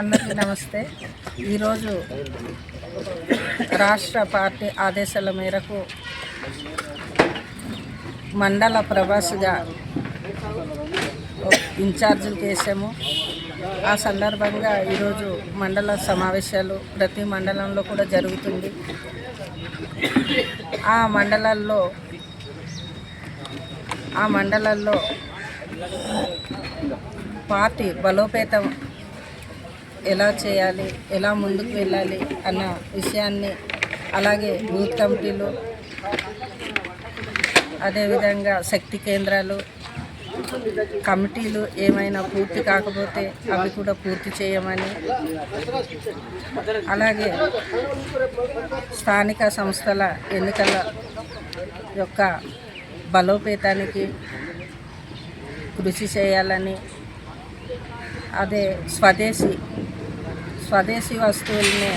అందరికీ నమస్తే. ఈరోజు రాష్ట్ర పార్టీ ఆదేశాల మేరకు మండల ప్రభాస్గా ఇన్ఛార్జీలు చేసాము ఆ సందర్భంగా ఈరోజు మండల సమావేశాలు ప్రతి మండలంలో కూడా జరుగుతుంది. ఆ మండలాల్లో ఆ మండలాల్లో పార్టీ బలోపేతం ఎలా చేయాలి ఎలా ముందుకు వెళ్ళాలి అన్న విషయాన్ని అలాగే బూత్ కమిటీలు అదేవిధంగా శక్తి కేంద్రాలు కమిటీలు ఏమైనా పూర్తి కాకపోతే అవి కూడా పూర్తి చేయమని అలాగే స్థానిక సంస్థల ఎన్నికల యొక్క బలోపేతానికి కృషి చేయాలని అదే స్వదేశీ స్వదేశీ వస్తువుల్ని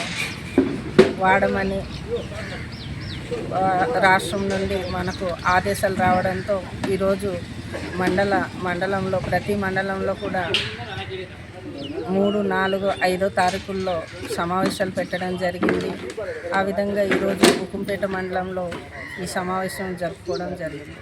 వాడమని రాష్ట్రం నుండి మనకు ఆదేశాలు రావడంతో ఈరోజు మండల మండలంలో ప్రతి మండలంలో కూడా మూడు నాలుగు ఐదో తారీఖుల్లో సమావేశాలు పెట్టడం జరిగింది. ఆ విధంగా ఈరోజు ఉకుంపేట మండలంలో ఈ సమావేశం జరుపుకోవడం జరిగింది.